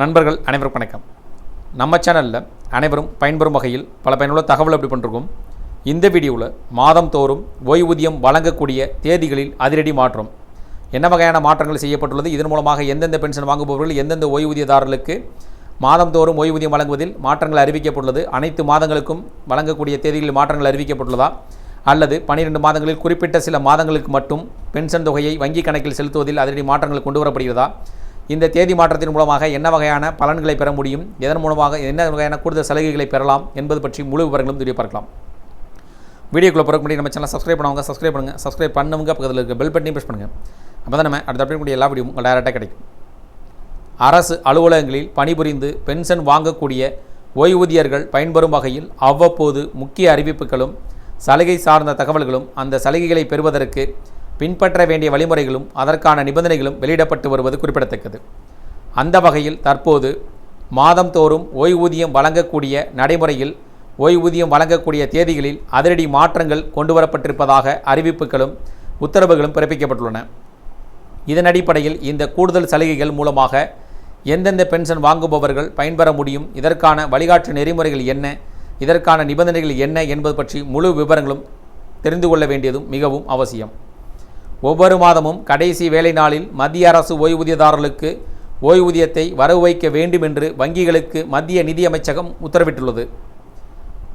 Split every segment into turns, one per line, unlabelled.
நண்பர்கள் அனைவருக்கும் வணக்கம். நம்ம சேனலில் அனைவரும் பயன்பெறும் வகையில் பல பயனுள்ள தகவல் அப்படி பண்ணிருக்கோம்? இந்த வீடியோவில் மாதம் தோறும் ஓய்வூதியம் வழங்கக்கூடிய தேதிகளில் அதிரடி மாற்றம். என்ன வகையான மாற்றங்கள் செய்யப்பட்டுள்ளது? இதன் மூலமாக எந்தெந்த பென்ஷன் வாங்குபவர்கள் எந்தெந்த ஓய்வூதியதாரர்களுக்கு மாதம் தோறும் ஓய்வூதியம் வழங்குவதில் மாற்றங்கள் அறிவிக்கப்பட்டுள்ளது? அனைத்து மாதங்களுக்கும் வழங்கக்கூடிய தேதிகளில் மாற்றங்கள் அறிவிக்கப்பட்டுள்ளதா? அல்லது பன்னிரெண்டு மாதங்களில் குறிப்பிட்ட சில மாதங்களுக்கு மட்டும் பென்ஷன் தொகையை வங்கி கணக்கில் செலுத்துவதில் அதிரடி மாற்றங்கள் கொண்டு வரப்படுகிறதா இந்த தேதி மாற்றத்தின் மூலமாக என்ன வகையான பலன்களை பெற முடியும்? இதன் மூலமாக என்ன வகையான கூடுதல் சலுகைகளை பெறலாம் என்பது பற்றி முழு விவரங்களும் தெரிய பார்க்கலாம். வீடியோக்குள்ளே பிறகு முன்னாடி நம்ம சேனல் சப்ஸ்கிரைப் பண்ணுவாங்க சப்ஸ்கிரைப் பண்ணுங்கள் சப்ஸ்கிரைப் பண்ணுங்க பக்கத்தில் இருக்க பெல் பட்டனையும் ப்ரெஸ் பண்ணுங்கள் அப்போ தான் நம்ம அடுத்த அப்படி கூடிய எல்லா வீடியோ உங்கள் டேரெக்டாக கிடைக்கும். அரசு அலுவலகங்களில் பணிபுரிந்து பென்ஷன் வாங்கக்கூடிய ஓய்வூதியர்கள் பயன்பெறும் வகையில் அவ்வப்போது முக்கிய அறிவிப்புகளும் சலுகை சார்ந்த தகவல்களும் அந்த சலுகைகளை பெறுவதற்கு பின்பற்ற வேண்டிய வழிமுறைகளும் அதற்கான நிபந்தனைகளும் வெளியிடப்பட்டு வருவது குறிப்பிடத்தக்கது. அந்த வகையில் தற்போது மாதந்தோறும் ஓய்வூதியம் வழங்கக்கூடிய நடைமுறையில் ஓய்வூதியம் வழங்கக்கூடிய தேதிகளில் அதிரடி மாற்றங்கள் கொண்டுவரப்பட்டிருப்பதாக அறிவிப்புகளும் உத்தரவுகளும் பிறப்பிக்கப்பட்டுள்ளன. இதன் அடிப்படையில் இந்த கூடுதல் சலுகைகள் மூலமாக எந்தெந்த பென்ஷன் வாங்குபவர்கள் பயன்பெற முடியும் இதற்கான வழிகாட்டு நெறிமுறைகள் என்ன இதற்கான நிபந்தனைகள் என்ன என்பது பற்றி முழு விவரங்களும் தெரிந்து கொள்ள வேண்டியதும் மிகவும் அவசியம். ஒவ்வொரு மாதமும் கடைசி வேலை நாளில் மத்திய அரசு ஓய்வூதியதாரர்களுக்கு ஓய்வூதியத்தை வரவு வைக்க வேண்டும் என்று வங்கிகளுக்கு மத்திய நிதியமைச்சகம் உத்தரவிட்டுள்ளது.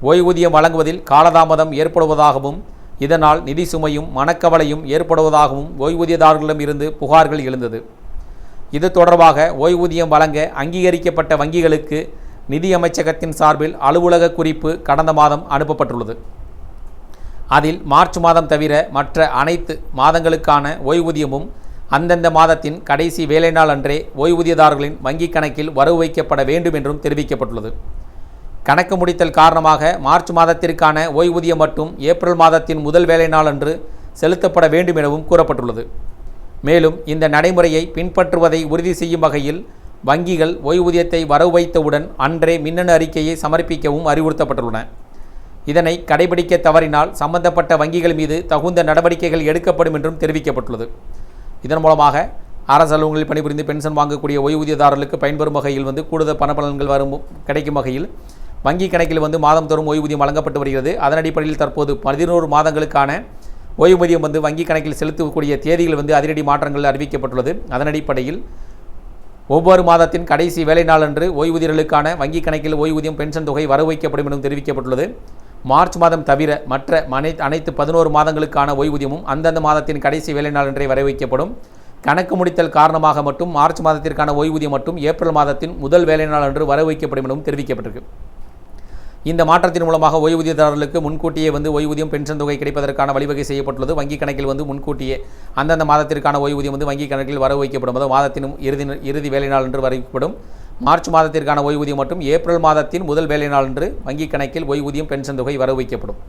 ஓய்வூதியம் வழங்குவதில் காலதாமதம் ஏற்படுவதாகவும் இதனால் நிதி சுமையும் மனக்கவலையும் ஏற்படுவதாகவும் ஓய்வூதியதாரர்களிடம் இருந்து புகார்கள் எழுந்தது. இது தொடர்பாக ஓய்வூதியம் வழங்க அங்கீகரிக்கப்பட்ட வங்கிகளுக்கு நிதியமைச்சகத்தின் சார்பில் அலுவலக குறிப்பு கடந்த மாதம் அனுப்பப்பட்டுள்ளது. அதில் மார்ச் மாதம் தவிர மற்ற அனைத்து மாதங்களுக்கான ஓய்வூதியமும் அந்தந்த மாதத்தின் கடைசி வேலை நாள் அன்றே ஓய்வூதியதாரர்களின் வங்கிக் கணக்கில் வரவு வைக்கப்பட வேண்டும் என்றும் தெரிவிக்கப்பட்டுள்ளது. கணக்கு முடித்தல் காரணமாக மார்ச் மாதத்திற்கான ஓய்வூதியம் மட்டும் ஏப்ரல் மாதத்தின் முதல் வேலை நாள் அன்று செலுத்தப்பட வேண்டும் எனவும் கூறப்பட்டுள்ளது. மேலும் இந்த நடைமுறையை பின்பற்றுவதை உறுதி செய்யும் வகையில் வங்கிகள் ஓய்வூதியத்தை வரவு வைத்தவுடன் அன்றே மின்னணு அறிக்கையை சமர்ப்பிக்கவும் அறிவுறுத்தப்பட்டுள்ளன. இதனை கடைபிடிக்க தவறினால் சம்பந்தப்பட்ட வங்கிகள் மீது தகுந்த நடவடிக்கைகள் எடுக்கப்படும் என்றும் தெரிவிக்கப்பட்டுள்ளது. இதன் மூலமாக அரசு அலுவலகங்களில் பணிபுரிந்து பென்ஷன் வாங்கக்கூடிய ஓய்வூதியதாரர்களுக்கு பயன்பெறும் வகையில் வந்து கூடுதல் பணப்பலன்கள் வரும் கிடைக்கும் வகையில் வங்கி கணக்கில் வந்து மாதம் தோறும் ஓய்வூதியம் வழங்கப்பட்டு வருகிறது. அதன் அடிப்படையில் தற்போது பதினோரு மாதங்களுக்கான ஓய்வூதியம் வந்து வங்கி கணக்கில் செலுத்தக்கூடிய தேதிகள் வந்து அதிரடி மாற்றங்கள் அறிவிக்கப்பட்டுள்ளது. அதன் அடிப்படையில் ஒவ்வொரு மாதத்தின் கடைசி வேலை நாளன்று ஓய்வூதியர்களுக்கான வங்கி கணக்கில் ஓய்வூதியம் பென்ஷன் தொகை வரவு வைக்கப்படும் எனவும் தெரிவிக்கப்பட்டுள்ளது. மார்ச் மாதம் தவிர மற்ற அனை அனைத்து பதினோரு மாதங்களுக்கான ஓய்வூதியமும் அந்தந்த மாதத்தின் கடைசி வேலை நாளன்றே வரவு வைக்கப்படும் கணக்கு முடித்தல் காரணமாக மட்டும் மார்ச் மாதத்திற்கான ஓய்வூதியம் மட்டும் ஏப்ரல் மாதத்தின் முதல் வேலை நாள் அன்று வரவு வைக்கப்படும் எனவும் தெரிவிக்கப்பட்டிருக்கு. இந்த மாற்றத்தின் மூலமாக ஓய்வூதியதாரர்களுக்கு முன்கூட்டியே வந்து ஓய்வூதியம் பென்ஷன் தொகை கிடைப்பதற்கான வழிவகை செய்யப்பட்டுள்ளது. வங்கி கணக்கில் வந்து முன்கூட்டியே அந்தந்த மாதத்திற்கான ஓய்வூதியம் வந்து வங்கி கணக்கில் வரவு வைக்கப்படும் அதாவது மாதத்தின் இறுதி இறுதி வேலை நாள் என்று வரவைக்கப்படும் மார்ச் மாதத்திற்கான ஓய்வூதியம் மற்றும் ஏப்ரல் மாதத்தின் முதல் வேலை நாளன்று வங்கிக் வங்கி கணக்கில் ஓய்வூதியம் பென்ஷன் தொகை வரவு வைக்கப்படும்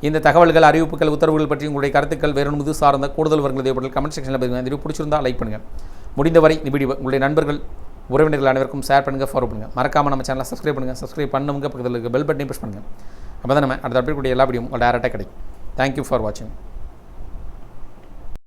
இந்த தகவல்கள் அறிவிப்புகள் உத்தரவுகள் பற்றி உங்களுடைய கருத்துக்கள் வேறு முது சார்ந்த கூடுதல் விவரங்கள் தேவைப்படல் கமெண்ட் செக்ஷனில் பதிவு பிடிச்சிருந்தால் லைக் பண்ணுங்கள் முடிந்தவரை இந்த உங்களுடைய நண்பர்கள் உறவினர்கள் அனைவருக்கும் ஷேர் பண்ணுங்கள் ஃபாலோ பண்ணுங்கள் மறக்காமல் நம்ம சேனலை சப்ஸ்கிரைப் பண்ணுங்கள் சப்ஸ்கிரைப் பண்ணுங்க பக்கத்தில் இருக்க பெல் பட்டனையும் ப்ரெஸ் பண்ணுங்கள் அப்போ தான் நம்ம அடுத்த அப்படி கூடிய எல்லா வீடியோ டேரெக்டாக கிடைக்கும். தேங்க்யூ ஃபார் வாட்சிங்